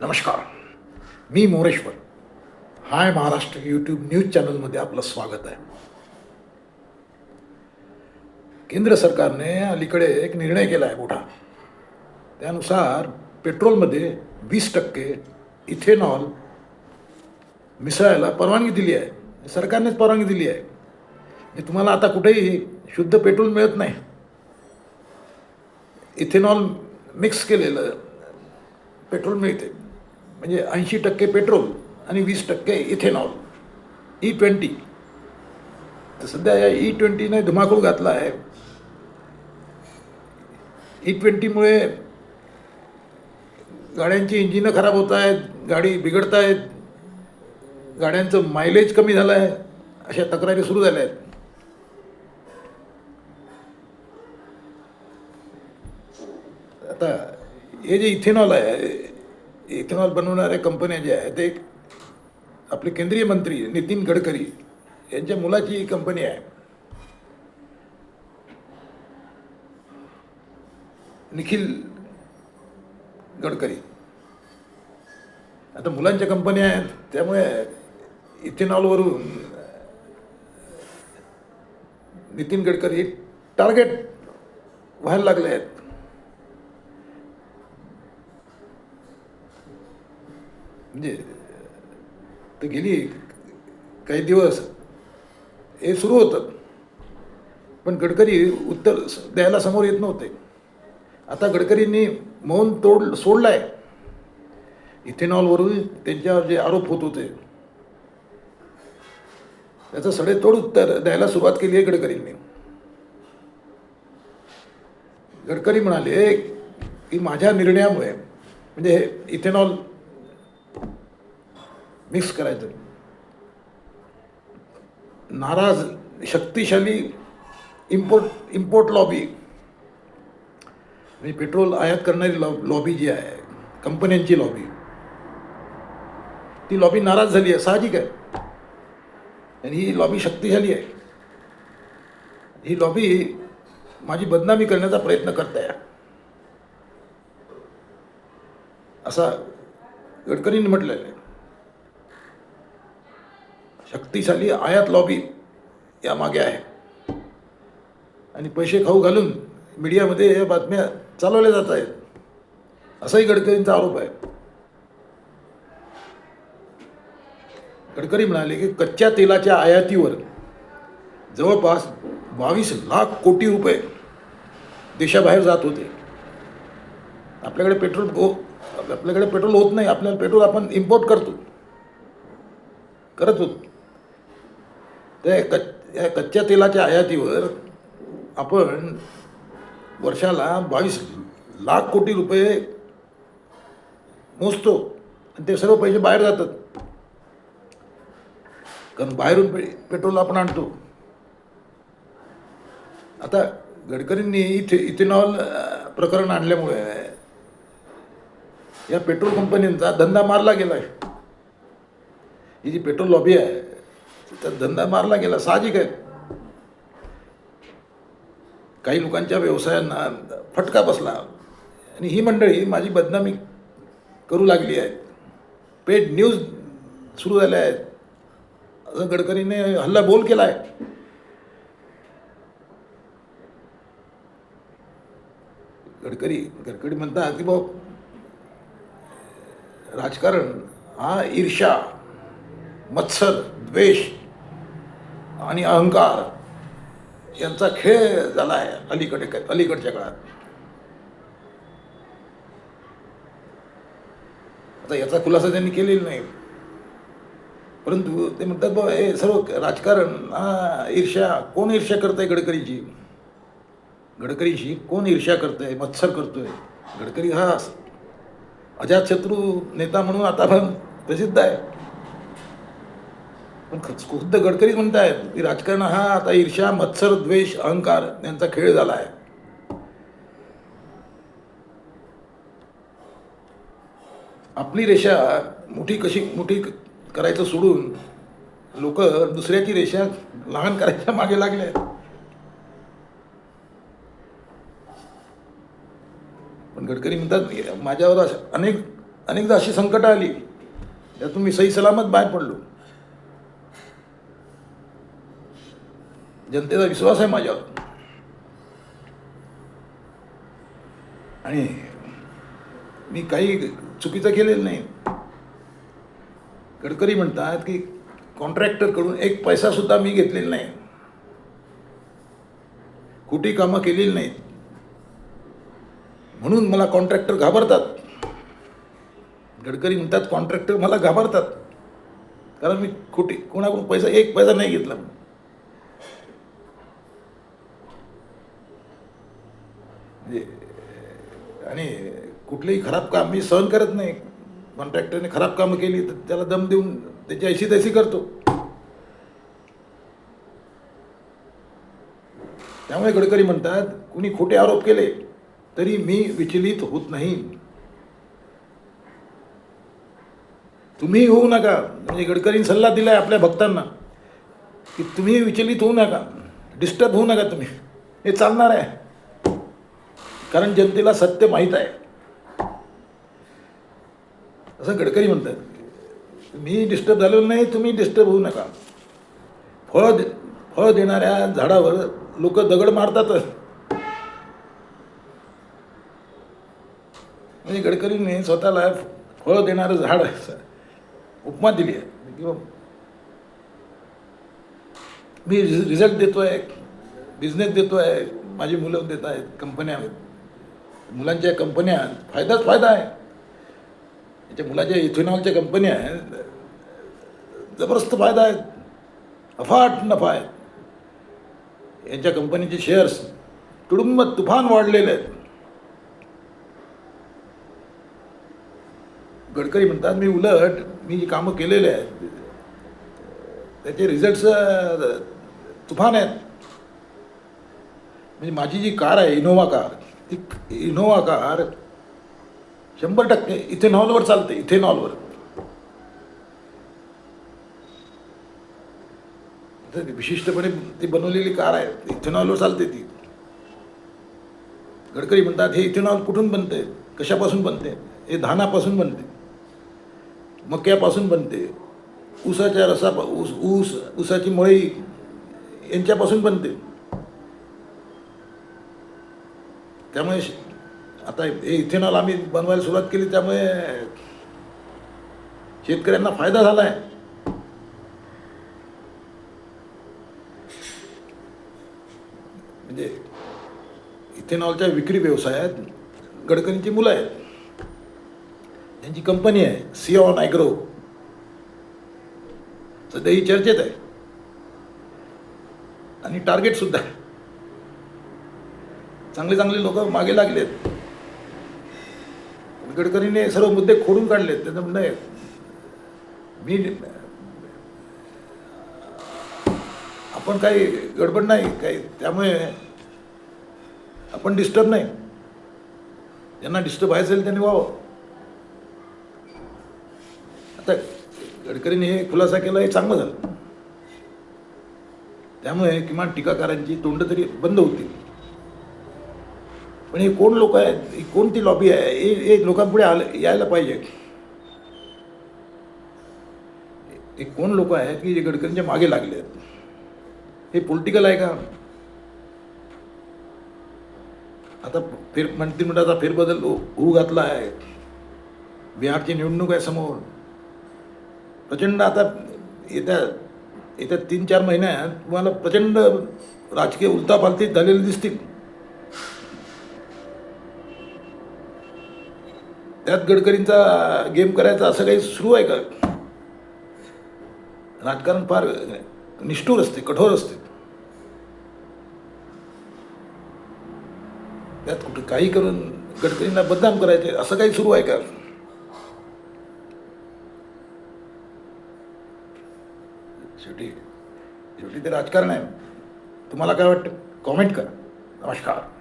नमस्कार. मी Moreshwar. Hi Maharashtra YouTube news चॅनलमध्ये आपलं स्वागत आहे. केंद्र सरकारने अलीकडे एक निर्णय केला आहे मोठा. त्यानुसार पेट्रोलमध्ये वीस टक्के इथेनॉल मिसळायला परवानगी दिली आहे. सरकारनेच परवानगी दिली आहे. म्हणजे तुम्हाला आता कुठेही शुद्ध पेट्रोल मिळत नाही. इथेनॉल मिक्स केलेलं पेट्रोल मिळते. म्हणजे ऐंशी टक्के पेट्रोल आणि वीस टक्के इथेनॉल e ई ट्वेंटी तर सध्या या e ई ट्वेंटीने धुमाकूळ घातला आहे. E ई ट्वेंटीमुळे गाड्यांची इंजिनं खराब होत आहेत गाडी बिघडत आहेत गाड्यांचं मायलेज कमी झालं आहे अशा तक्रारी सुरू झाल्या आहेत. आता हे जे इथेनॉल आहे इथेनॉल बनवणाऱ्या कंपन्या ज्या आहेत ते आपले केंद्रीय मंत्री नितीन गडकरी यांच्या मुलाची ही कंपनी आहे. निखिल गडकरी. आता मुलांच्या कंपन्या आहेत त्यामुळे इथेनॉलवरून नितीन गडकरी टार्गेट व्हायला लागले आहेत. म्हणजे तर गेली काही दिवस हे सुरू होतं. पण गडकरी उत्तर द्यायला समोर येत नव्हते. आता गडकरींनी मौन तोड सोडलं आहे इथेनॉलवरून त्यांच्यावर जे आरोप होत होते त्याचं सडेतोड उत्तर द्यायला सुरुवात केली आहे गडकरींनी. गडकरी म्हणाले की माझ्या निर्णयामुळे म्हणजे हे इथेनॉल मिक्स करायचं. नाराज शक्तिशाली इम्पोर्ट इम्पोर्ट लॉबी म्हणजे पेट्रोल आयात करणारी लॉ लॉबी जी आहे कंपन्यांची लॉबी ती लॉबी नाराज झाली आहे साहजिक आहे. आणि ही लॉबी शक्तिशाली आहे. ही लॉबी माझी बदनामी करण्याचा प्रयत्न करत आहे. असा गडकरींनी म्हटलेलं आहे. शक्तिशाली आयात लॉबी यामागे आहे. आणि पैसे खाऊ घालून मीडियामध्ये या बातम्या चालवल्या जात आहेत. असाही गडकरींचा आरोप आहे. गडकरी म्हणाले की कच्च्या तेलाच्या आयातीवर जवळपास बावीस लाख कोटी रुपये देशाबाहेर जात होते. आपल्याकडे पेट्रोल हो आपल्याकडे पेट्रोल होत नाही आपल्याला पेट्रोल आपण इम्पोर्ट करतो. करत होतो. त्या कच या कच्च्या तेलाच्या आयातीवर आपण वर्षाला बावीस लाख कोटी रुपये मोजतो. आणि ते सर्व पैसे बाहेर जातात. कारण बाहेरून पे पेट्रोल आपण आणतो. आता गडकरींनी इथे इथेनॉल प्रकरण आणल्यामुळे या पेट्रोल कंपनींचा धंदा मारला गेला आहे ही जी पेट्रोल लॉबी आहे तर धंदा मारला गेला साहजिक आहे. काही लोकांच्या व्यवसायांना फटका बसला. आणि ही मंडळी माझी बदनामी करू लागली आहे. पेड न्यूज सुरू झाल्या आहेत. असं गडकरीने हल्ला बोल केला आहे. गडकरी गडकरी म्हणतात की भाऊ राजकारण हा ईर्षा मत्सर द्वेष आणि अहंकार यांचा खेळ झाला आहे अलीकडे अलीकडच्या काळात. आता याचा खुलासा त्यांनी केलेला नाही. परंतु ते म्हणतात बाबा हे सर्व राजकारण हा ईर्ष्या कोण ईर्ष्या करतंय गडकरीची? गडकरीशी कोण ईर्ष्या करतंय? मत्सर करतोय. गडकरी हा अजातशत्रू नेता म्हणून आता पण प्रसिद्ध आहे. पण खुद्द गडकरीच म्हणतायत की राजकारण हा आता ईर्ष्या मत्सर द्वेष अहंकार यांचा खेळ झाला आहे. आपली रेषा मोठी कशी मोठी करायचं सोडून लोक दुसऱ्याची रेषा लहान करायच्या मागे लागले आहेत. पण गडकरी म्हणतात माझ्यावर अनेक अनेकदा अशी संकटं आली त्यातून मी सही सलामत बाहेर पडलो. जनतेचा विश्वास आहे माझ्यावर. आणि मी काही चुकीचं केलेलं नाही. गडकरी म्हणतात की कॉन्ट्रॅक्टरकडून एक पैसा सुद्धा मी घेतलेला नाही. कुठे कामं केलेली नाहीत. म्हणून मला कॉन्ट्रॅक्टर घाबरतात. गडकरी म्हणतात कॉन्ट्रॅक्टर मला घाबरतात. कारण मी कुठे कोणाकडून पैसा एक पैसा नाही घेतला म्हणजे आणि कुठलंही खराब काम मी सहन करत नाही. कॉन्ट्रॅक्टरने खराब कामं केली तर त्याला दम देऊन त्याची ऐशी तशी करतो. त्यामुळे गडकरी म्हणतात कुणी खोटे आरोप केले तरी मी विचलित होत नाही. तुम्ही होऊ नका. म्हणजे गडकरीने सल्ला दिलाय आपल्या भक्तांना की तुम्ही विचलित होऊ नका. डिस्टर्ब होऊ नका तुम्ही. हे चालणार आहे. कारण जनतेला सत्य माहीत आहे. असं गडकरी म्हणतात. मी डिस्टर्ब झालेलो नाही तुम्ही डिस्टर्ब होऊ नका. फळ दे फळ देणाऱ्या झाडावर लोक दगड मारतातच म्हणजे गडकरीने स्वतःला फळ देणारं झाड आहे उपमा दिली आहे. किंवा मी रिझल्ट देतो आहे बिझनेस देतो आहे माझी मुलं देत आहेत कंपन्या आहेत. मुलांच्या कंपन्या फायदाच फायदा आहे. याच्या मुलाच्या इथेनॉलच्या कंपन्या आहेत. जबरदस्त फायदा आहे अफाट नफा आहे यांच्या कंपनीचे शेअर्स तुडुंब तुफान वाढलेले आहेत. गडकरी म्हणतात मी उलट मी जी कामं केलेले आहेत त्याचे रिझल्ट्स तुफान आहेत. म्हणजे माझी जी कार आहे इनोवा कार ती इनोवा कार शंभर टक्के इथेनॉलवर चालते इथेनॉलवर. तर विशिष्टपणे ती बनवलेली कार आहे इथेनॉलवर चालते ती. गडकरी म्हणतात हे इथेनॉल कुठून बनते? कशापासून बनते? हे धानापासून बनते. मक्यापासून बनते. ऊसाच्या रसापा ऊस ऊस उसाची मळी यांच्यापासून बनते. त्यामुळे आता हे इथेनॉल आम्ही बनवायला सुरुवात केली त्यामुळे शेतकऱ्यांना फायदा झाला आहे म्हणजे इथेनॉलच्या विक्री व्यवसायात गडकरींची मुलं आहेत. त्यांची कंपनी आहे सिओन ॲग्रो. सध्या ही चर्चेत आहे. आणि टार्गेट सुद्धा आहे. चांगले चांगले लोक मागे लागलेत. गडकरीने सर्व मुद्दे खोडून काढलेत. त्याचं म्हणणं आहे मी आपण काही गडबड नाही काही त्यामुळे आपण डिस्टर्ब नाही. ज्यांना डिस्टर्ब व्हायचं असेल त्यांनी व्हावं. आता गडकरीने हे खुलासा केला हे चांगलं झालं. त्यामुळे किमान टीकाकारांची तोंड तरी बंद होतील. पण हे कोण लोक आहेत? ही कोणती लॉबी आहे? हे हे लोकांपुढे आलं यायला पाहिजे. हे कोण लोक आहेत की जे गडकरींच्या मागे लागले आहेत? हे पॉलिटिकल आहे का? आता फेर मंत्रिमंडळाचा फेरबदल हो, होऊ घातला आहे. बिहारची निवडणूक आहे समोर. प्रचंड आता येत्या येत्या तीन चार महिन्यात तुम्हाला प्रचंड राजकीय उलतापालती झालेली दिसतील. त्यात गडकरींचा गेम करायचा असं काही सुरू आहे का? राजकारण फार निष्ठूर असते कठोर असते. त्यात कुठं काही करून गडकरींना बदनाम करायचे असं काही सुरू आहे का? शेवटी शेवटी ते राजकारण आहे. तुम्हाला काय वाटतं? कॉमेंट करा. नमस्कार.